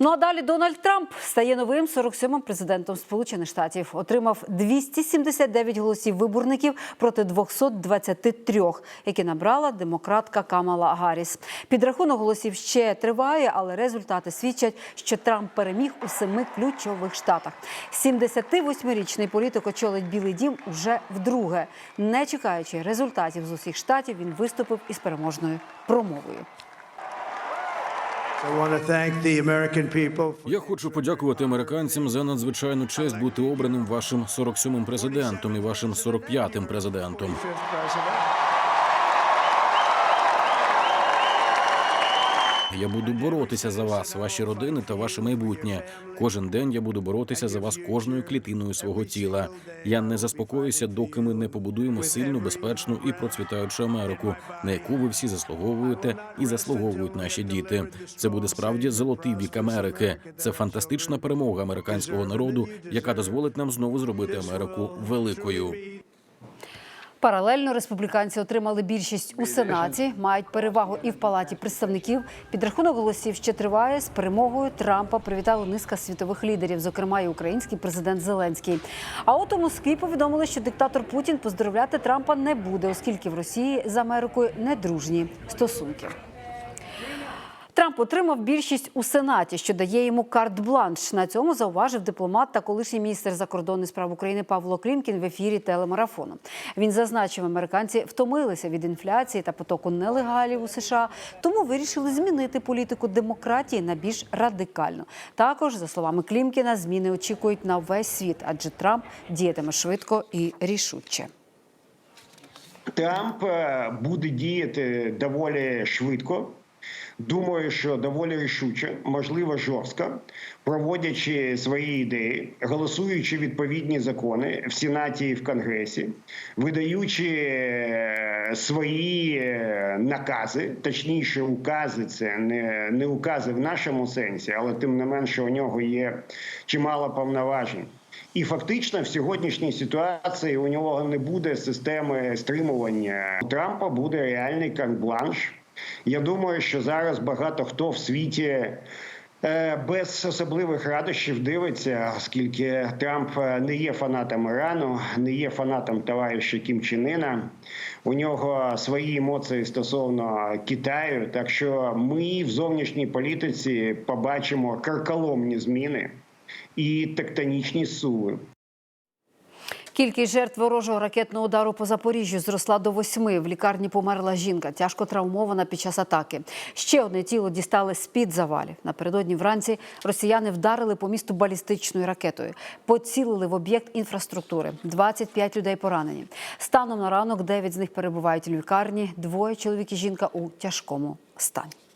Ну а далі Дональд Трамп стає новим 47-м президентом Сполучених Штатів. Отримав 279 голосів виборників проти 223, які набрала демократка Камала Гарріс. Підрахунок голосів ще триває, але результати свідчать, що Трамп переміг у семи ключових штатах. 78-річний політик очолить Білий Дім уже вдруге. Не чекаючи результатів з усіх штатів, він виступив із переможною промовою. Я хочу подякувати американцям за надзвичайну честь бути обраним вашим 47-м президентом і вашим 45-м президентом. Я буду боротися за вас, ваші родини та ваше майбутнє. Кожен день я буду боротися за вас кожною клітиною свого тіла. Я не заспокоюся, доки ми не побудуємо сильну, безпечну і процвітаючу Америку, на яку ви всі заслуговуєте і заслуговують наші діти. Це буде справді золотий вік Америки. Це фантастична перемога американського народу, яка дозволить нам знову зробити Америку великою. Паралельно республіканці отримали більшість у сенаті, мають перевагу і в палаті представників. Підрахунок голосів ще триває. З перемогою Трампа привітали низка світових лідерів, зокрема і український президент Зеленський. А от у Москві повідомили, що диктатор Путін поздоровляти Трампа не буде, оскільки в Росії з Америкою недружні стосунки. Трамп отримав більшість у сенаті, що дає йому карт-бланш. На цьому зауважив дипломат та колишній міністр закордонних справ України Павло Клімкін в ефірі телемарафону. Він зазначив, американці втомилися від інфляції та потоку нелегалів у США, тому вирішили змінити політику демократії на більш радикальну. Також, за словами Клімкіна, зміни очікують на весь світ, адже Трамп діятиме швидко і рішуче. Трамп е, буде діяти доволі швидко. Думаю, що доволі рішуче, можливо, жорстко, проводячи свої ідеї, голосуючи відповідні закони в Сенаті і в Конгресі, видаючи е, свої е, накази, точніше, укази, це не, не укази в нашому сенсі, але тим не менше у нього є чимало повноважень. І фактично в сьогоднішній ситуації у нього не буде системи стримування. У Трампа буде реальний карт-бланш. Я думаю, що зараз багато хто в світі е, без особливих радощів дивиться, оскільки Трамп е, не є фанатом Ірану, не є фанатом товариша Кім Чен Ына. У нього свої емоції стосовно Китаю. Так що ми в зовнішній політиці побачимо карколомні зміни і тектонічні суви. Кількість жертв ворожого ракетного удару по Запоріжжю зросла до восьми. В лікарні померла жінка, тяжко травмована під час атаки. Ще одне тіло дістали з-під завалів. Напередодні вранці росіяни вдарили по місту балістичною ракетою. Поцілили в об'єкт інфраструктури. 25 людей поранені. Станом на ранок 9 з них перебувають у лікарні. Двоє чоловік і жінка у тяжкому стані.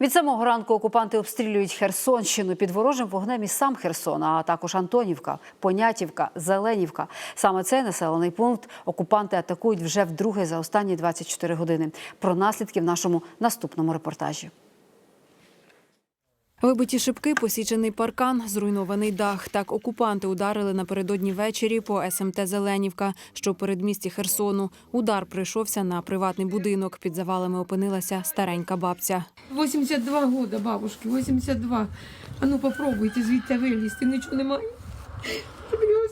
Від самого ранку окупанти обстрілюють Херсонщину під ворожим вогнем і сам Херсон, а також Антонівка, Понятівка, Зеленівка. Саме цей населений пункт окупанти атакують вже вдруге за останні 24 години. Про наслідки в нашому наступному репортажі. Вибиті шибки, посічений паркан, зруйнований дах. Так окупанти ударили напередодні ввечері по СМТ Зеленівка, що в передмісті Херсону. Удар прийшовся на приватний будинок. Під завалами опинилася старенька бабця. 82 года бабушки, 82. А ну попробуйте звідти вилізти, нічого немає. Блін,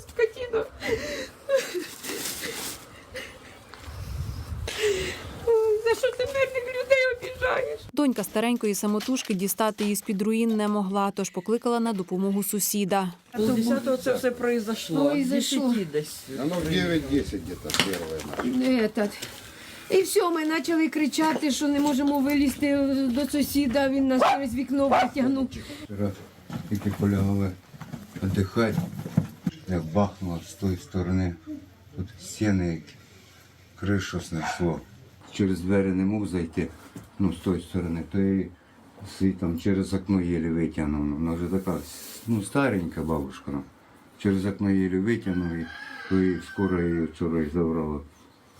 Донька старенької самотужки дістати її з-під руїн не могла, тож покликала на допомогу сусіда. Полдесятого це все произошло. Произошло. З 10 десь. Оно в 9-10 где-то первое. Этот. І все, ми почали кричати, що не можемо вилізти до сусіда, він нас через вікно витягнув. Вчора тільки полягали віддихати, як бахнуло з тої сторони. Тут стіни, кришу снесло. Через двері не мог зайти, ну, з тої сторони, то і світом через окно єлі витягнув. Ну, Вона вже така ну, старенька бабушка. Ну. Через окно єлі витягнув і, і скоро її вчора і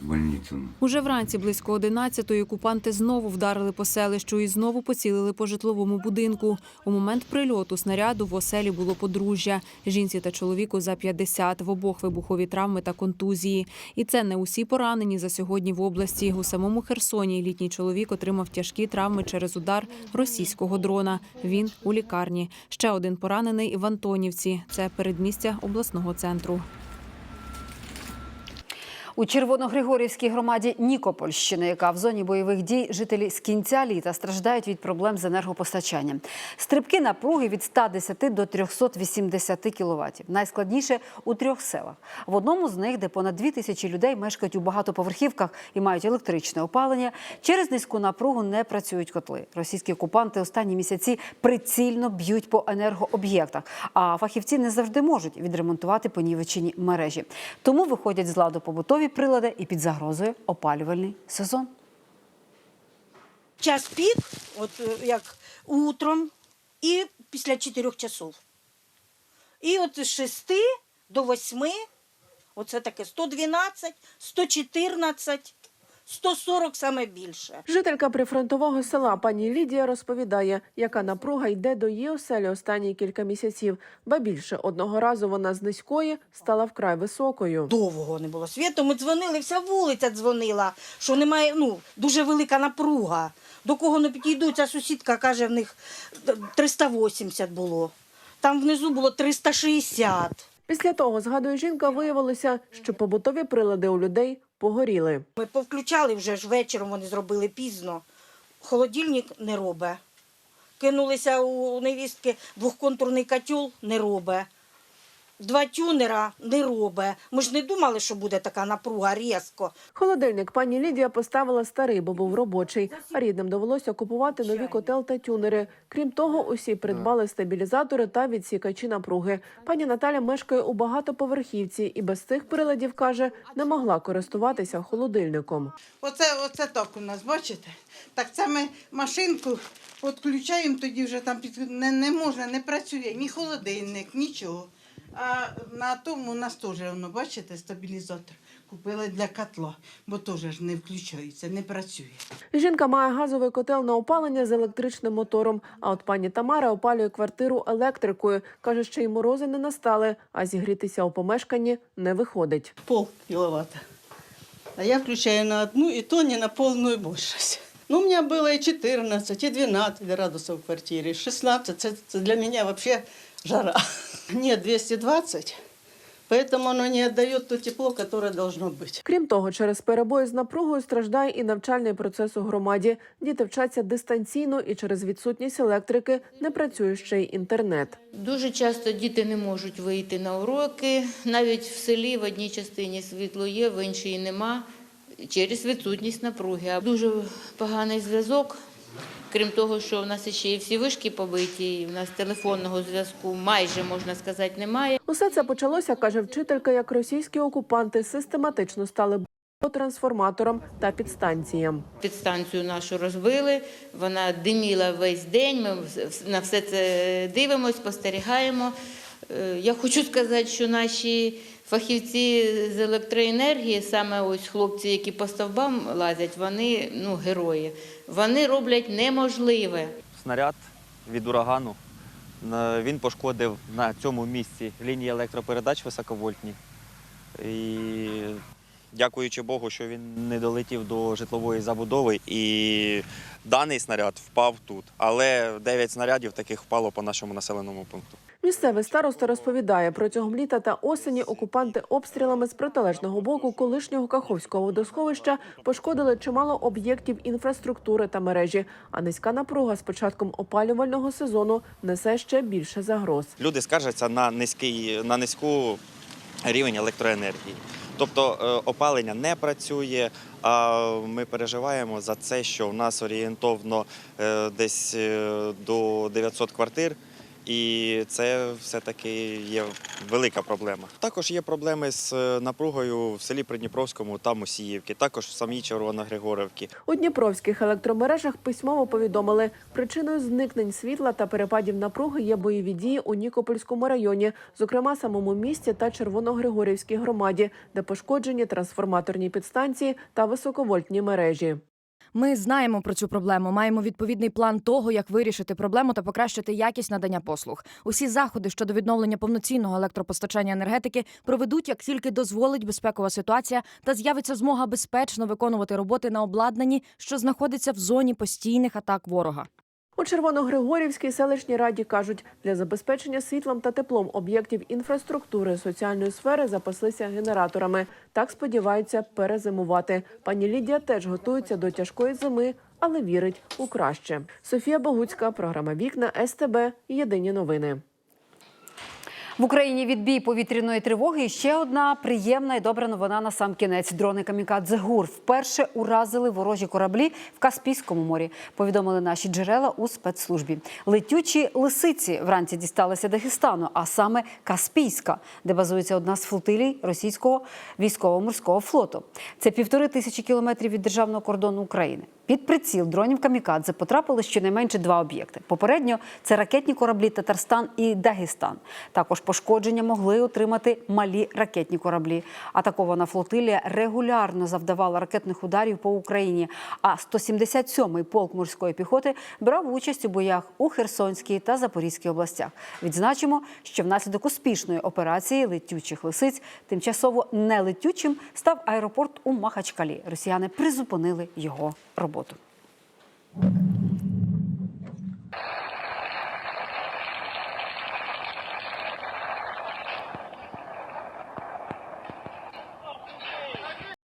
больницю. Уже вранці близько 11-ї окупанти знову вдарили по селищу і знову поцілили по житловому будинку. У момент прильоту снаряду в оселі було подружжя. Жінці та чоловіку за 50, в обох вибухові травми та контузії. І це не усі поранені за сьогодні в області. У самому Херсоні літній чоловік отримав тяжкі травми через удар російського дрона. Він у лікарні. Ще один поранений в Антонівці. Це передмістя обласного центру. У Червоногригорівській громаді Нікопольщини, яка в зоні бойових дій, жителі з кінця літа страждають від проблем з енергопостачанням. Стрибки напруги від 110 до 380 кВт. Найскладніше у трьох селах. В одному з них, де понад дві тисячі людей мешкають у багатоповерхівках і мають електричне опалення, через низьку напругу не працюють котли. Російські окупанти останні місяці прицільно б'ють по енергооб'єктах, а фахівці не завжди можуть відремонтувати понівечені мережі. Тому виходять з ладу побутові прилади і під загрозою опалювальний сезон. Час пік, от е, як утром, і після 4 часов. І от з 6 до 8, оце таке 112, 114, 140 саме більше. Жителька прифронтового села пані Лідія розповідає, яка напруга йде до її оселі останні кілька місяців. Ба більше одного разу вона з низької стала вкрай високою. Довго не було світу. Ми дзвонили, вся вулиця дзвонила, що немає, ну, дуже велика напруга. До кого не підійдуть, ця сусідка каже, в них 380 було. Там внизу було 360. Після того, згадує жінка, виявилося, що побутові прилади у людей погоріли. Ми повключали вже ж вечором, вони зробили пізно. Холодильник не робить. Кинулися у невістки, двохконтурний котел не робить. Два тюнера не робить. Ми ж не думали, що буде така напруга різко. Холодильник пані Лідія поставила старий, бо був робочий. А рідним довелося купувати нові котел та тюнери. Крім того, усі придбали стабілізатори та відсікачі напруги. Пані Наталя мешкає у багатоповерхівці і без цих приладів каже, не могла користуватися холодильником. Оце, оце так у нас, бачите? Так це ми машинку підключаємо, тоді вже там під... не, не можна, не працює ні холодильник, нічого. А на тому у нас теж, воно, бачите, стабілізатор. Купили для котла, бо теж ж не включається, не працює. Жінка має газовий котел на опалення з електричним мотором. А от пані Тамара опалює квартиру електрикою. каже, що й морози не настали, а зігрітися у помешканні не виходить. Пол киловатта. А я включаю на одну, и то не на полную мощность. Ну, у меня было и 14, и 12 градусов в квартире, 16. Это это для меня вообще жара. Нет, 220. Поэтому оно не отдает то тепло, которое должно быть. Крім того, через перебої з напругою страждає і навчальний процес у громаді. Діти вчаться дистанційно і через відсутність електрики не працює ще й інтернет. Дуже часто діти не можуть вийти на уроки. Навіть в селі в одній частині світло є, в іншій нема через відсутність напруги. А дуже поганий зв'язок. Крім того, що в нас ще і всі вишки побиті, і в нас телефонного зв'язку майже можна сказати немає. Усе це почалося, каже вчителька, як російські окупанти систематично стали по трансформаторам та підстанціям. Підстанцію нашу розбили, вона диміла весь день. Ми на все це дивимося, спостерігаємо. Е, Я хочу сказати, що наші фахівці з електроенергії, саме ось хлопці, які по стовбам лазять, вони ну, герої. Вони роблять неможливе. снаряд від урагану. Він пошкодив на цьому місці лінії електропередач високовольтні. І дякуючи Богу, що він не долетів до житлової забудови. І даний снаряд впав тут. Але 9 снарядів таких впало по нашому населеному пункту. Місцевий староста розповідає, протягом літа та осені окупанти обстрілами з протилежного боку колишнього Каховського водосховища пошкодили чимало об'єктів інфраструктури та мережі. А низька напруга з початком опалювального сезону несе ще більше загроз. Люди скаржаться на низький на низьку рівень електроенергії. Тобто е, опалення не працює. А ми переживаємо за це, що в нас орієнтовно е, десь е, до 900 квартир, І це все-таки є велика проблема. Також є проблеми з е, напругою в селі Придніпровському та Мусіївки, також в самій Червоногригорівці. У дніпровських електромережах письмово повідомили, причиною зникнень світла та перепадів напруги є бойові дії у Нікопольському районі, зокрема самому місті та Червоногригорівській громаді, де пошкоджені трансформаторні підстанції та високовольтні мережі. Ми знаємо про цю проблему, маємо відповідний план того, як вирішити проблему та покращити якість надання послуг. Усі заходи щодо відновлення повноцінного електропостачання енергетики проведуть, як тільки дозволить безпекова ситуація, та з'явиться змога безпечно виконувати роботи на обладнанні, що знаходиться в зоні постійних атак ворога. У Червоногригорівській селищній раді кажуть, для забезпечення світлом та теплом об'єктів інфраструктури соціальної сфери запаслися генераторами. Так сподіваються перезимувати. Пані Лідія теж готується до тяжкої зими, але вірить у краще. Софія Богуцька, програма Вікна СТБ. Єдині новини. В Україні відбій повітряної тривоги. І ще одна приємна і добра новина на сам кінець. Дрони камікадзе ГУР вперше уразили ворожі кораблі в Каспійському морі. Повідомили наші джерела у спецслужбі. Летючі лисиці вранці дісталися Дагестану, а саме Каспійська, де базується одна з флотилій російського військово-морського флоту. Це півтори тисячі кілометрів від державного кордону України. Під приціл дронів камікадзе потрапили щонайменше два об'єкти. Попередньо це ракетні кораблі Татарстан і Дагестан. Також пошкодження могли отримати малі ракетні кораблі. Атакована флотилія регулярно завдавала ракетних ударів по Україні. А 177-й полк морської піхоти брав участь у боях у Херсонській та Запорізькій областях. Відзначимо, що внаслідок успішної операції летючих лисиць тимчасово нелетючим став аеропорт у Махачкалі. Росіяни призупинили його роботу.